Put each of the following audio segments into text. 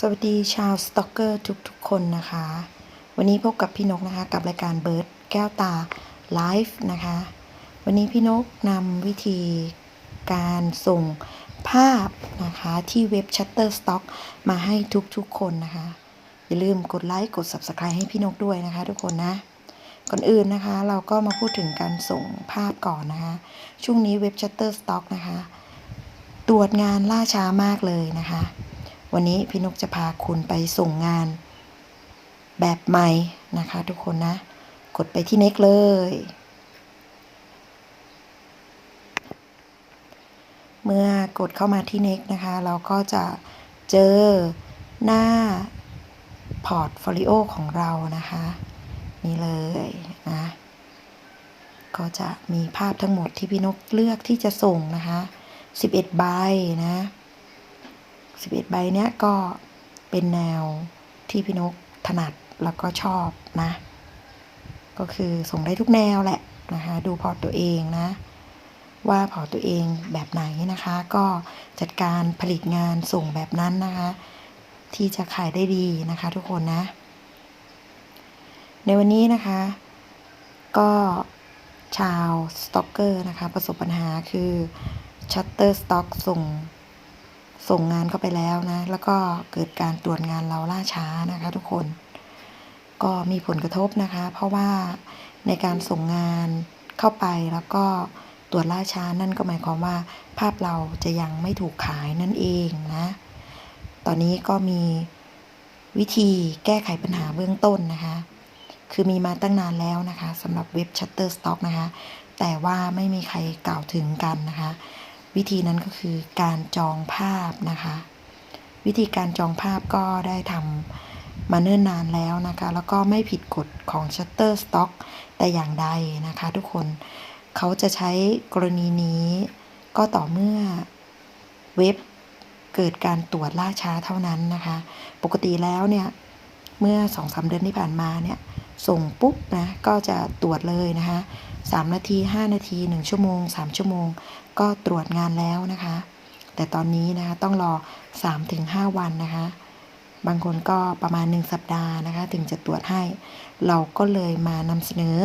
สวัสดีชาวสต็อกเกอร์ทุกๆ คนนะคะ วันนี้พบกับพี่นกนะคะ กับรายการเบิร์ดแก้วตาไลฟ์นะคะ วันนี้พี่นกนำวิธีการส่งภาพนะคะที่เว็บ Shutterstock มาให้ทุกๆ คนนะคะ อย่าลืมกดไลค์กด Subscribe ให้พี่นกด้วยนะคะทุกคนนะ ก่อนอื่นนะคะ เราก็มาพูดถึงการส่งภาพก่อนนะคะ ช่วงนี้เว็บ Shutterstock นะคะ ตรวจงานล่าช้ามากเลยนะคะ วันนี้พี่นกจะพาคุณไปส่งงาน แบบใหม่นะคะทุกคนนะ กดไปที่เน็กเลย เมื่อกดเข้ามาที่เน็กนะคะ เราก็จะเจอหน้าพอร์ตโฟลิโอของเรานะคะ นี่เลยนะ ก็จะมีภาพทั้งหมดที่พี่นกเลือกที่จะส่งนะคะ 11 ใบนะ 11 ใบเนี้ยก็เป็นแนวที่พี่นกถนัดแล้วก็ชอบนะ ก็คือส่งได้ทุกแนวแหละนะคะดูพอตตัวเองนะ ว่าพอตัวเองแบบไหนนะคะ ก็จัดการผลิตงานส่งแบบนั้นนะคะ ที่จะขายได้ดีนะคะทุกคนนะ ในวันนี้นะคะ ก็ชาวสต็อกเกอร์นะคะ ประสบปัญหาคือชัตเตอร์สต็อกส่ง ส่งงานเข้าไปแล้วนะ แล้วก็เกิดการตรวจงานเราล่าช้านะคะทุกคน ก็มีผลกระทบนะคะ เพราะว่าในการส่งงานเข้าไปแล้วก็ตรวจล่าช้านั่นก็หมายความว่า ภาพเราจะยังไม่ถูกขายนั่นเองนะ ตอนนี้ก็มีวิธีแก้ไขปัญหาเบื้องต้นนะคะ คือมีมาตั้งนานแล้วนะคะสำหรับเว็บ Shutterstock นะคะ แต่ว่าไม่มีใครกล่าวถึงกันนะคะ วิธีนั้นก็คือการจองภาพนะคะ วิธีการจองภาพก็ได้ทำมาเนิ่นนานแล้วนะคะ แล้วก็ไม่ผิดกฎของ Shutterstock แต่อย่างใดนะคะ ทุกคนเขาจะใช้กรณีนี้ก็ต่อเมื่อเว็บเกิดการตรวจล่าช้าเท่านั้นนะคะ ปกติแล้วเนี่ยเมื่อ2อสเดือนที่ผ่านมาเนี่ยส่งปุ๊บนะก็จะตรวจเลยนะคะ 3 นาที 5 นาที 1 ชั่วโมง 3 ชั่วโมง ก็ตรวจงานแล้วนะคะ แต่ตอนนี้นะคะต้องรอ 3-5 วันนะคะ บางคนก็ประมาณ 1 สัปดาห์นะคะ ถึงจะตรวจให้ เราก็เลยมานำเสนอ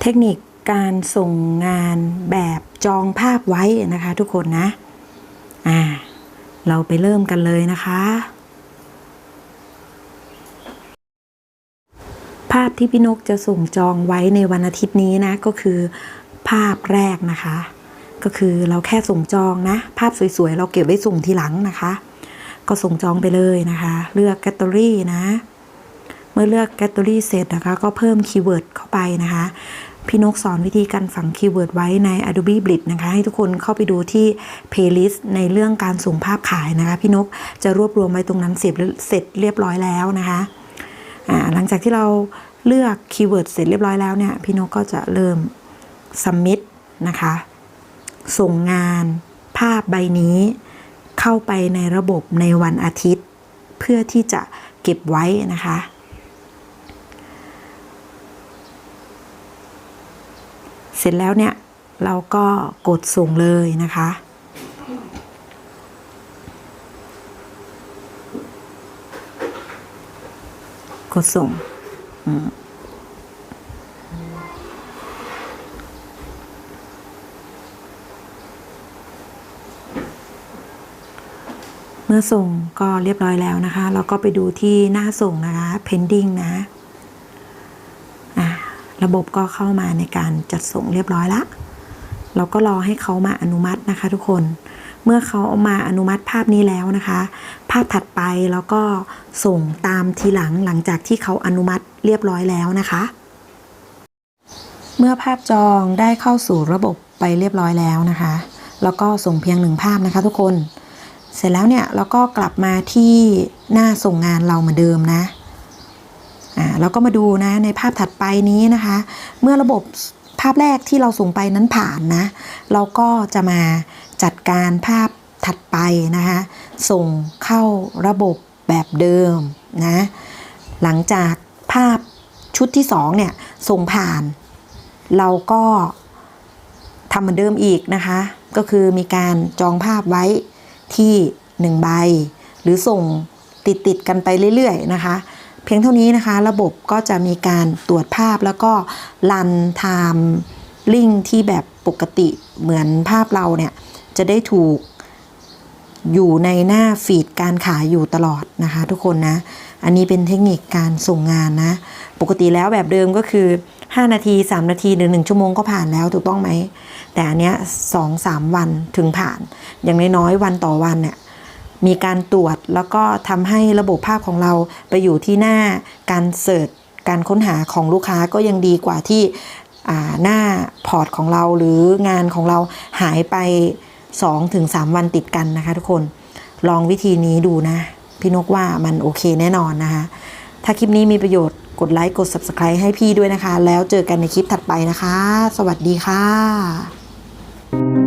เทคนิคการส่งงานแบบจองภาพไว้นะคะ ทุกคนนะ อ่า เราไปเริ่มกันเลยนะคะ ภาพ ที่พี่นกจะส่งจองไว้ในวันอาทิตย์นี้นะ ก็คือภาพแรกนะคะ ก็คือเราแค่ส่งจองนะ ภาพสวยๆ เราเก็บไว้ส่งทีหลังนะคะ ก็ส่งจองไปเลยนะคะ เลือกแกตเตอรี่นะ เมื่อเลือกแกตเตอรี่เสร็จนะคะ ก็เพิ่มคีย์เวิร์ดเข้าไปนะคะพี่นกสอนวิธีการฝังคีย์เวิร์ดไว้ใน Adobe Blitz นะคะ ให้ทุกคนเข้าไปดูที่ playlist ในเรื่องการส่งภาพขายนะคะ พี่นกจะรวบรวมไว้ตรงนั้นเสร็จเสร็จเรียบร้อยแล้วนะคะหลังจากที่เรา เลือกคีย์เวิร์ดเสร็จเรียบร้อยแล้วเนี่ยพี่นกก็จะเริ่ม submit นะคะ ส่งงานภาพใบนี้เข้าไปในระบบในวันอาทิตย์ เพื่อที่จะเก็บไว้นะคะ เสร็จแล้วเนี่ยเราก็กดส่งเลยนะคะกดส่ง เมื่อส่งก็เรียบร้อยแล้วนะคะ เราก็ไปดูที่หน้าส่งนะคะ pending นะอะระบบก็เข้ามาในการจัดส่งเรียบร้อยละ เราก็รอให้เขามาอนุมัตินะคะทุกคน เมื่อเขาเอามาอนุมัติภาพนี้แล้วนะคะ ภาพถัดไปแล้วก็ส่งตามทีหลังหลังจากที่เขาอนุมัติ เรียบร้อยแล้วนะคะ เมื่อภาพจองได้เข้าสู่ระบบไปเรียบร้อยแล้วนะคะ แล้วก็ส่งเพียงหนึ่งภาพนะคะทุกคน เสร็จแล้วเนี่ยเราก็กลับมาที่หน้าส่งงานเราเหมือนเดิมนะอ่าเราก็มาดูนะในภาพถัดไปนี้นะคะ เมื่อระบบภาพแรกที่เราส่งไปนั้นผ่านนะ เราก็จะมาจัดการภาพถัดไปนะคะ ส่งเข้าระบบแบบเดิมนะ หลังจากาพชุดที่สองเนี่ยส่งผ่าน เราก็ทำเหมือนเดิมอีกนะคะ ก็คือมีการจองภาพไว้ที่1ใบ หรือส่งติดติดกันไปเรื่อยๆนะคะ เพียงเท่านี้นะคะ ระบบก็จะมีการตรวจภาพแล้วก็รันไทม์ลิงที่แบบปกติเหมือนภาพเราเนี่ย จะได้ถูก อยู่ในหน้าฟีดการขายอยู่ตลอดนะคะทุกคนนะ อันนี้เป็นเทคนิคการส่งงานนะ ปกติแล้วแบบเดิมก็คือ 5 นาที 3 นาทีหรือ1ชั่วโมงก็ผ่านแล้วถูกต้องไหม แต่อันเนี้ย2 3วันถึงผ่าน อย่างน้อยๆวันต่อวันเนี่ยมีการตรวจแล้วก็ทำให้ระบบภาพของเราไปอยู่ที่หน้าการเสิร์ชการค้นหาของลูกค้าก็ยังดีกว่าที่หน้าพอร์ตของเราหรืองานของเราหายไป 2-3 วันติดกันนะคะ ทุกคนลองวิธีนี้ดูนะ พี่นกว่ามันโอเคแน่นอนนะคะ ถ้าคลิปนี้มีประโยชน์กดไลค์กด Subscribe ให้พี่ด้วยนะคะ แล้วเจอกันในคลิปถัดไปนะคะ สวัสดีค่ะ